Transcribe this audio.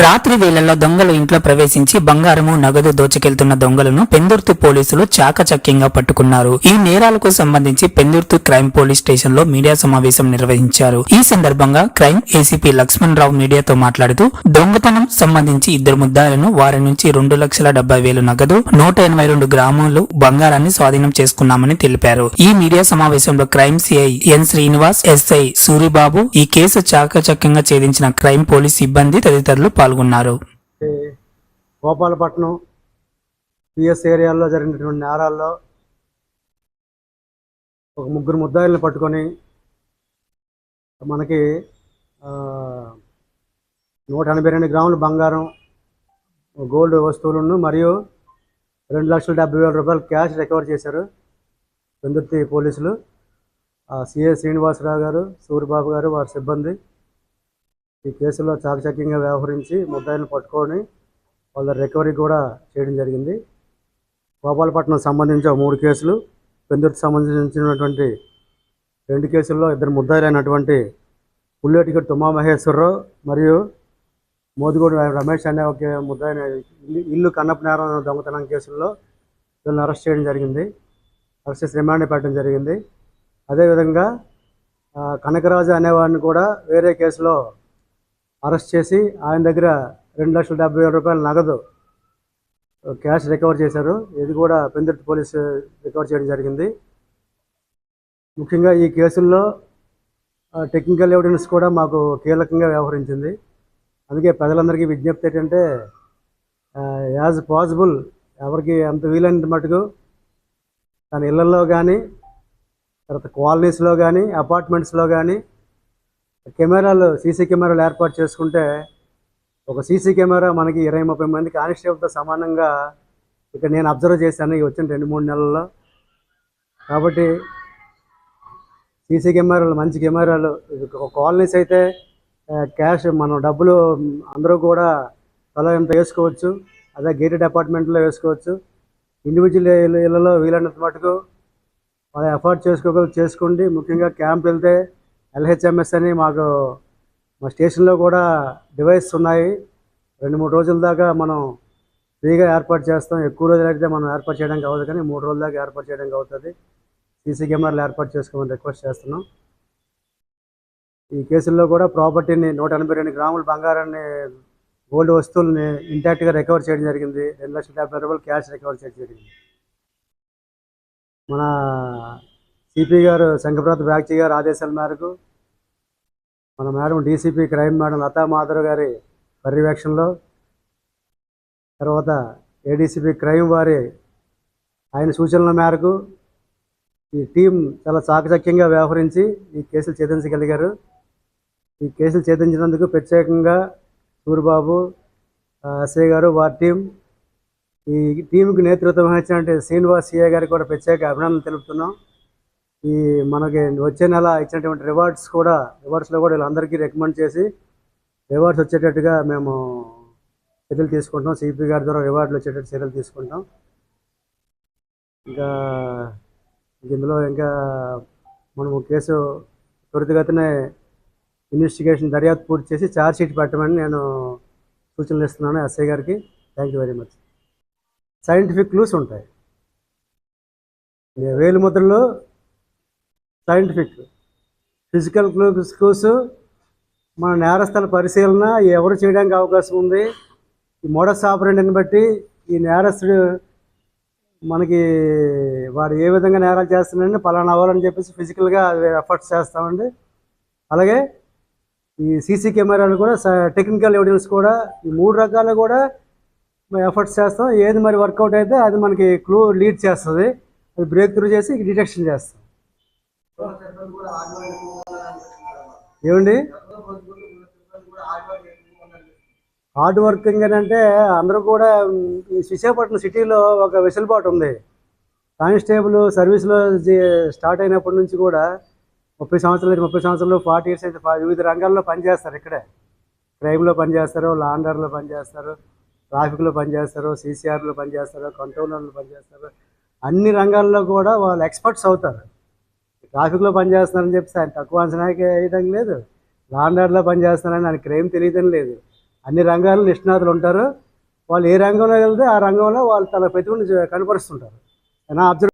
రాత్రి వేళల్లో దొంగలు ఇంట్లో ప్రవేశించి బంగారము నగదు దోచుకెళ్తున్న దొంగలను పెందుర్తి పోలీసులు చాకచక్యంగా పట్టుకున్నారు. ఈ నేరాలకు సంబంధించి పెందుర్తి క్రైమ్ పోలీస్ స్టేషన్లో మీడియా సమావేశం నిర్వహించారు. ఈ సందర్భంగా క్రైమ్ ఏసీపీ లక్ష్మణ్ రావు మీడియాతో మాట్లాడుతూ దొంగతనం సంబంధించి ఇద్దరు ముద్దాయిలను వారి నుంచి రెండు లక్షల డెబ్బై వేలు నగదు నూట ఎనభై రెండు గ్రాములు బంగారాన్ని స్వాధీనం చేసుకున్నామని తెలిపారు. ఈ మీడియా సమావేశంలో crime CI N Srinivas SI Suribabu ఈ కేసు చాకచక్యంగా ఛేదించిన క్రైమ్ పోలీస్ సిబ్బంది తదితరులు పాల్గొన్నారు. గోపాలపట్నం పిఎస్ ఏరియాలో జరిగినటువంటి నేరాల్లో ఒక ముగ్గురు ముద్దాయిల్ని పట్టుకొని మనకి నూట ఎనభై రెండు గ్రాముల బంగారం గోల్డ్ వస్తువులను మరియు రెండు లక్షల డెబ్బై వేల రూపాయలు క్యాష్ రికవర్ చేశారు పెందుర్తి పోలీసులు. సిఏ శ్రీనివాసరావు గారు సూరిబాబు గారు వారి సిబ్బంది ఈ కేసులో చాకచక్యంగా వ్యవహరించి ముద్దాయిలను పట్టుకొని వాళ్ళ రికవరీ కూడా చేయడం జరిగింది. గోపాలపట్నం సంబంధించి మూడు కేసులు పెందుర్తి సంబంధించినటువంటి రెండు కేసుల్లో ఇద్దరు ముద్దాయిలైనటువంటి పుల్లేటికి తుమ్మా మహేశ్వరరావు మరియు మోదిగూడ రమేష్ అనే ఒక ముద్దాయిన ఇల్లు- ఇల్లు నేరం దొంగతనం కేసుల్లో వీళ్ళని అరెస్ట్ చేయడం జరిగింది. అరెస్ట్ చేసి రిమాండ్ పెట్టడం జరిగింది. అదేవిధంగా కనకరాజు అనేవాడిని కూడా వేరే కేసులో అరెస్ట్ చేసి ఆయన దగ్గర రెండు లక్షల డెబ్బై వేల రూపాయల నగదు క్యాష్ రికవర్ చేశారు. ఇది కూడా పెందుర్తి పోలీసు రికవర్ చేయడం జరిగింది. ముఖ్యంగా ఈ కేసుల్లో టెక్నికల్ ఎవిడెన్స్ కూడా మాకు కీలకంగా వ్యవహరించింది. అందుకే ప్రజలందరికీ విజ్ఞప్తి ఏంటంటే యాజ్ పాసిబుల్ ఎవరికి ఎంత వీలైనంత మటుకు తన ఇళ్ళలో కానీ తర్వాత కాలనీస్లో కానీ అపార్ట్మెంట్స్లో కానీ కెమెరాలు సీసీ కెమెరాలు ఏర్పాటు చేసుకుంటే ఒక సీసీ కెమెరా మనకి ఇరవై ముప్పై మంది కానిస్టేబుల్తో సమానంగా ఇక్కడ నేను అబ్జర్వ్ చేశాను ఈ వచ్చిన రెండు మూడు నెలల్లో. కాబట్టి సీసీ కెమెరాలు మంచి కెమెరాలు కాలనీస్ అయితే క్యాష్ మనం డబ్బులు అందరూ కూడా తల ఎంత వేసుకోవచ్చు. అదే గేటెడ్ అపార్ట్మెంట్లో వేసుకోవచ్చు. ఇండివిజువల్ ఇళ్ళలో వీలైనంత మటుకు వాళ్ళు ఎఫర్ట్ చేసుకోగల చేసుకోండి ముఖ్యంగా క్యాంప్ వెళ్తే ఎల్హెచ్ఎంఎస్ అని మాకు మా స్టేషన్లో కూడా డివైస్ ఉన్నాయి. రెండు మూడు రోజుల దాకా మనం ఫ్రీగా ఏర్పాటు చేస్తాం. ఎక్కువ రోజులు అయితే మనం ఏర్పాటు చేయడానికి అవ్వదు కానీ మూడు రోజుల దాకా ఏర్పాటు చేయడానికి అవుతుంది. సీసీ కెమెరాలు ఏర్పాటు చేసుకోమని రిక్వెస్ట్ చేస్తున్నాం. ఈ కేసుల్లో కూడా ప్రాపర్టీని నూట ఎనభై రెండు గ్రాముల బంగారాన్ని గోల్డ్ వస్తువుల్ని ఇంటాక్ట్గా రికవర్ చేయడం జరిగింది. రెండు లక్షల యాభై రూపాయలు క్యాష్ రికవర్ చేయడం జరిగింది. మన సిపి గారు శంకప్రత బ్యాక్చి గారు ఆదేశాల మేరకు మన madam DCP crime madam Latha Madhav గారి పర్యవేక్షణలో తర్వాత ఏడీసీపీ క్రైమ్ వారి ఆయన సూచనల మేరకు ఈ టీం చాలా చాకచక్యంగా వ్యవహరించి ఈ కేసులు ఛేదించగలిగారు. ఈ కేసులు ఛేదించినందుకు ప్రత్యేకంగా సూరిబాబు ఎస్ఐ గారు వారి టీం ఈ టీంకి నేతృత్వం వహించినటువంటి శ్రీనివాస్ సిఐ గారికి కూడా ప్రత్యేక అభినందనలు తెలుపుతున్నాం. ఈ మనకి వచ్చే నెల ఇచ్చినటువంటి రివార్డ్స్ కూడా రివార్డ్స్లో కూడా వీళ్ళందరికీ రికమెండ్ చేసి రివార్డ్స్ వచ్చేటట్టుగా మేము చర్యలు తీసుకుంటాం సిపి గారి ద్వారా రివార్డులు వచ్చేటట్టు చర్యలు తీసుకుంటాం ఇంకా ఇందులో ఇంకా మనము కేసు త్వరితగతినే ఇన్వెస్టిగేషన్ దర్యాప్తు పూర్తి చేసి ఛార్జ్ షీట్ పెట్టమని నేను సూచనలు ఇస్తున్నాను ఎస్ఐ గారికి. Thank you very much scientific clues ఉంటాయి. వేలు ముద్రలో సైంటిఫిక్ ఫిజికల్ క్లూస్ క్లూస్ మన నేరస్థల పరిశీలన ఎవరు చేయడానికి అవకాశం ఉంది? ఈ మోడస్ ఆపరేంట్ని బట్టి ఈ నేరస్తుడు మనకి వాడు ఏ విధంగా నేరాలు చేస్తున్నాడని పలానా అవ్వాలని చెప్పేసి ఫిజికల్గా ఎఫర్ట్స్ చేస్తామండి. అలాగే ఈ సీసీ కెమెరాలు కూడా టెక్నికల్ ఎవిడెన్స్ కూడా ఈ మూడు రకాలు కూడా ఎఫర్ట్స్ చేస్తాం. ఏది మరి వర్కౌట్ అయితే అది మనకి క్లూ లీడ్ చేస్తుంది. అది బ్రేక్ త్రూ చేసి డిటెక్షన్ చేస్తాం. ఏమండి? హార్డ్ వర్కింగ్ అని అంటే అందరూ కూడా ఈ విశాఖపట్నం సిటీలో ఒక వెసులుబాటు ఉంది. కానిస్టేబుల్ సర్వీస్లో స్టార్ట్ అయినప్పటి నుంచి కూడా ముప్పై సంవత్సరాలు ముప్పై సంవత్సరాలు ఫార్టీ ఇయర్స్ అయితే వివిధ రంగాల్లో పనిచేస్తారు ఇక్కడే. క్రైమ్లో పనిచేస్తారు లాండర్లో పనిచేస్తారు ట్రాఫిక్లో పనిచేస్తారు సీసీఆర్లో పనిచేస్తారు కంట్రోలర్లో పనిచేస్తారు. అన్ని రంగాల్లో కూడా వాళ్ళు ఎక్స్పర్ట్స్ అవుతారు. ట్రాఫిక్లో పనిచేస్తున్నారని చెప్పేసి ఆయన తక్కువ అంచనాకి వేయడం లేదు. లాండర్లో పనిచేస్తున్నారని ఆయన ఏం తెలియదని లేదు. అన్ని రంగాల్లో నిష్ణాతులు ఉంటారు. వాళ్ళు ఏ రంగంలో వెళ్తే ఆ రంగంలో వాళ్ళు తన ప్రతిభను కనపరుస్తుంటారు. నా అబ్జర్వ్